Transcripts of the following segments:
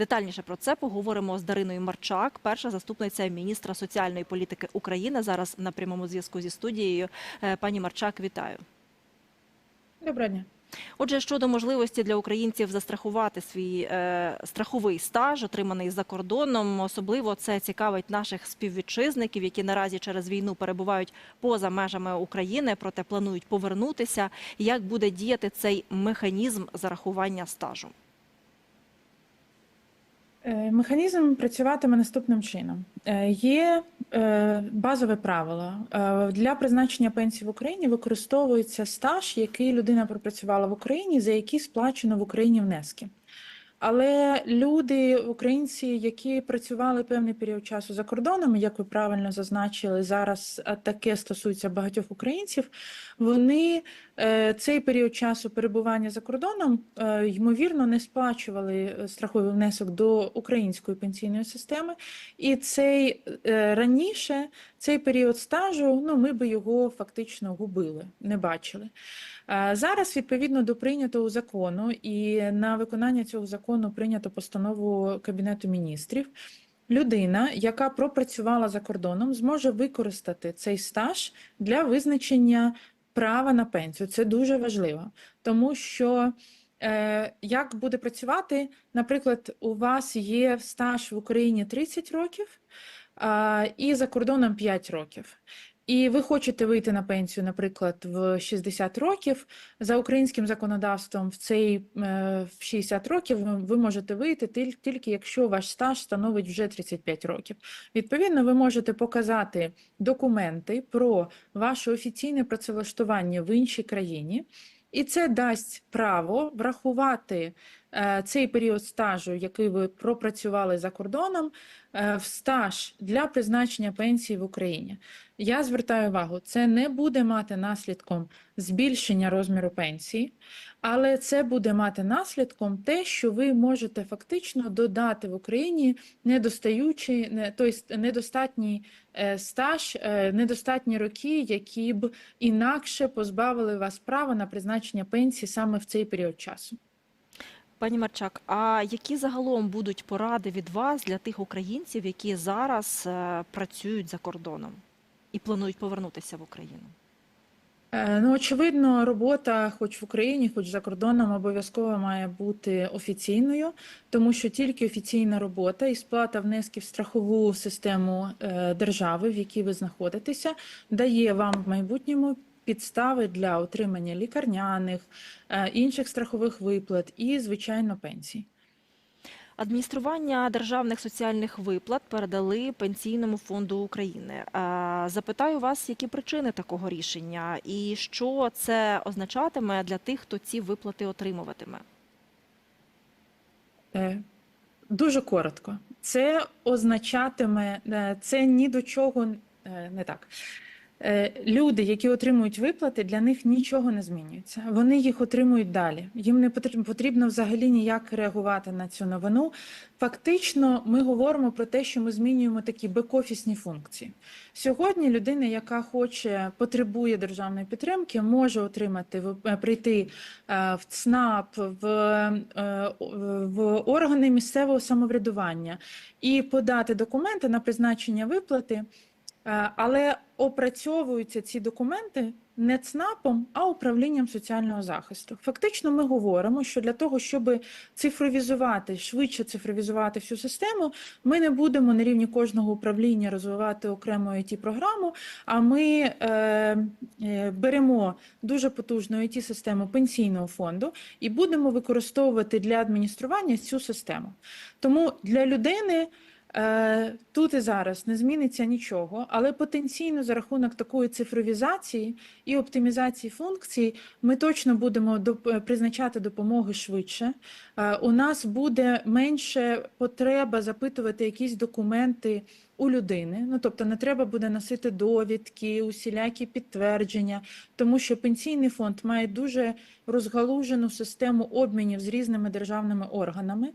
Детальніше про це поговоримо з Дариною Марчак, перша заступниця міністра соціальної політики України. Зараз на прямому зв'язку зі студією. Е, Пані Марчак, вітаю. Доброго дня. Отже, щодо можливості для українців застрахувати свій е, страховий стаж, отриманий за кордоном, особливо це цікавить наших співвітчизників, які наразі через війну перебувають поза межами України, проте планують повернутися. Як буде діяти цей механізм зарахування стажу? Е, Механізм працюватиме наступним чином. Е, Є е, базове правило. Для призначення пенсії в Україні використовується стаж, який людина пропрацювала в Україні, за який сплачено в Україні внески. Але люди, українці, які працювали певний період часу за кордоном, як ви правильно зазначили, зараз таке стосується багатьох українців. Вони цей період часу перебування за кордоном е, ймовірно не сплачували е, страховий внесок до української пенсійної системи, і цей е, раніше цей період стажу, ну ми би його фактично губили, не бачили. Е, Зараз, відповідно до прийнятого закону, і на виконання цього закону прийнято постанову Кабінету міністрів. Людина, яка пропрацювала за кордоном, зможе використати цей стаж для визначення права на пенсію. Це дуже важливо, тому що е, як буде працювати, наприклад, у вас є стаж в Україні 30 років і за кордоном 5 років. І ви хочете вийти на пенсію, наприклад, в 60 років. За українським законодавством в цей е, в 60 років ви- можете вийти тільки якщо ваш стаж становить вже 35 років. Відповідно, ви можете показати документи про ваше офіційне працевлаштування в іншій країні, і це дасть право врахувати цей період стажу, який ви пропрацювали за кордоном, е, в стаж для призначення пенсії в Україні. Я звертаю увагу, це не буде мати наслідком збільшення розміру пенсії, але це буде мати наслідком те, що ви можете фактично додати в Україні недостаючий, не, тобто недостатній е, стаж, е, недостатні роки, які б інакше позбавили вас права на призначення пенсії саме в цей період часу. Пані Марчак, а які загалом будуть поради від вас для тих українців, які зараз е, працюють за кордоном і планують повернутися в Україну? Е, Ну, очевидно, робота, хоч в Україні, хоч за кордоном, обов'язково має бути офіційною, тому що тільки офіційна робота і сплата внесків в страхову систему е, держави, в якій ви знаходитеся, дає вам в майбутньому підстави для отримання лікарняних, е, інших страхових виплат і, звичайно, пенсій. Адміністрування державних соціальних виплат передали Пенсійному фонду України. Е, Запитаю вас, які причини такого рішення і що це означатиме для тих, хто ці виплати отримуватиме? Е, Дуже коротко. Це означатиме, це ні до чого не так. Е, Люди, які отримують виплати, для них нічого не змінюється. Вони їх отримують далі. Їм не потрібно, взагалі ніяк реагувати на цю новину. Фактично, ми говоримо про те, що ми змінюємо такі бек-офісні функції. Сьогодні людина, яка хоче, потребує державної підтримки, може отримати в- е, прийти е, в ЦНАП, в, в органи місцевого самоврядування і подати документи на призначення виплати. Е, Але опрацьовуються ці документи не ЦНАПом, а управлінням соціального захисту. Фактично, ми говоримо, що для того, щоб цифровізувати, швидше цифровізувати всю систему, ми не будемо на рівні кожного управління розвивати окрему it програму а ми е, е, беремо дуже потужну it систему пенсійного фонду і будемо використовувати для адміністрування цю систему. Тому для людини. Е, Тут і зараз не зміниться нічого, але потенційно за рахунок такої цифровізації і оптимізації функцій ми точно будемо е, призначати допомоги швидше. Е, У нас буде менше потреба запитувати якісь документи у людини. Ну тобто не треба буде носити довідки, усілякі підтвердження, тому що пенсійний фонд має дуже розгалужену систему обмінів з різними державними органами.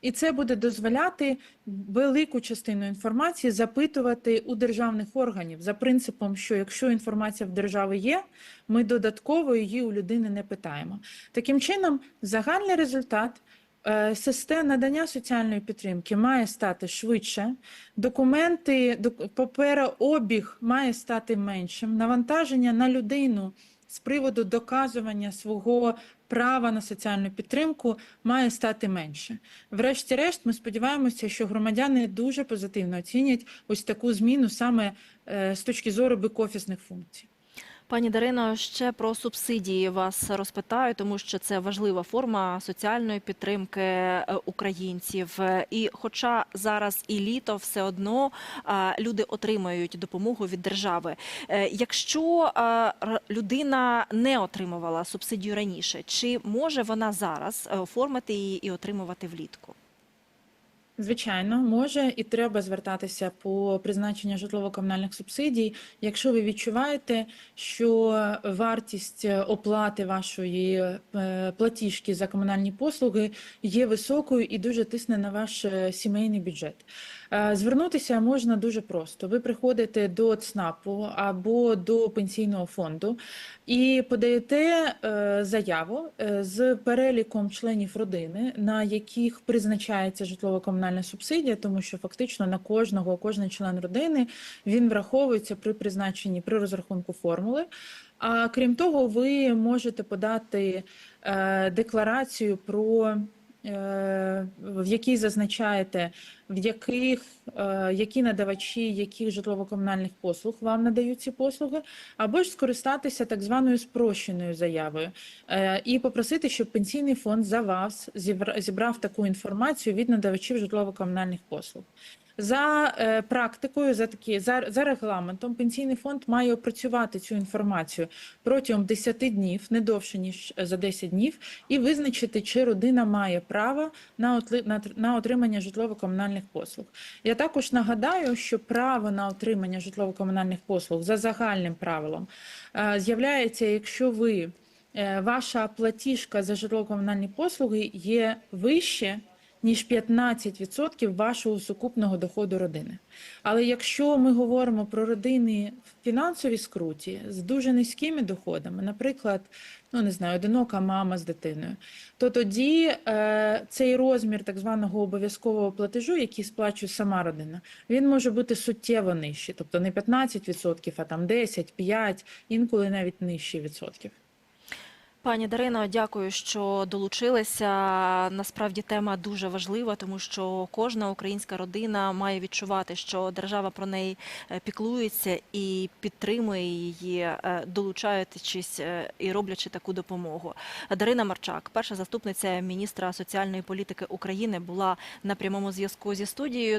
І це буде дозволяти велику частину інформації запитувати у державних органів за принципом, що якщо інформація в держави є, ми додатково її у людини не питаємо. Таким чином, загальний результат е, систем надання соціальної підтримки має стати швидше, документи, док- паперообіг має стати меншим, навантаження на людину з приводу доказування свого права на соціальну підтримку має стати менше. Врешті-решт, ми сподіваємося, що громадяни дуже позитивно оцінять ось таку зміну саме е, з точки зору бекофісних функцій. Пані Дарино, ще про субсидії вас розпитаю, тому що це важлива форма соціальної підтримки е, українців. І хоча зараз і літо, все одно е, люди отримають допомогу від держави. Е, Якщо людина не отримувала субсидію раніше, чи може вона зараз оформити її і отримувати влітку? Звичайно, може і треба звертатися по призначенню житлово-комунальних субсидій, якщо ви відчуваєте, що вартість оплати вашої е, платіжки за комунальні послуги є високою і дуже тисне на ваш е, сімейний бюджет. Е, Звернутися можна дуже просто. Ви приходите до ЦНАПу або до пенсійного фонду і подаєте е, заяву е, з переліком членів родини, на яких призначається житлово-комунальна субсидія, тому що фактично на кожного, кожен член родини він враховується при призначенні при розрахунку формули. А крім того, ви можете подати декларацію про в якій зазначаєте, в яких е, які надавачі яких житлово-комунальних послуг вам надають ці послуги, або ж скористатися так званою спрощеною заявою е, і попросити, щоб пенсійний фонд за вас зібра- зібрав таку інформацію від надавачів житлово-комунальних послуг. За е, практикою, за такі за, за регламентом, пенсійний фонд має опрацювати цю інформацію протягом 10 днів, не довше ніж за 10 днів, і визначити, чи родина має право на, отли- на, на отримання житлово-комунальних послуг. Я також нагадаю, що право на отримання житлово-комунальних послуг за загальним правилом е, з'являється, якщо ви е, ваша платіжка за житлово-комунальні послуги є вище ніж 15% вашого сукупного доходу родини. Але якщо ми говоримо про родини в фінансовій скруті з дуже низькими доходами, наприклад, ну не знаю, одинока мама з дитиною, то тоді е, цей розмір так званого обов'язкового платежу, який сплачує сама родина, він може бути суттєво нижчий, тобто не 15%, а там 10, 5, інколи навіть нижчий відсотків. Пані Дарино, дякую, що долучилися. Насправді тема дуже важлива, тому що кожна українська родина має відчувати, що держава про неї е, піклується і підтримує її, е, долучаючись е, і роблячи таку допомогу. Дарина Марчак, перша заступниця міністра соціальної політики України, була на прямому зв'язку зі студією.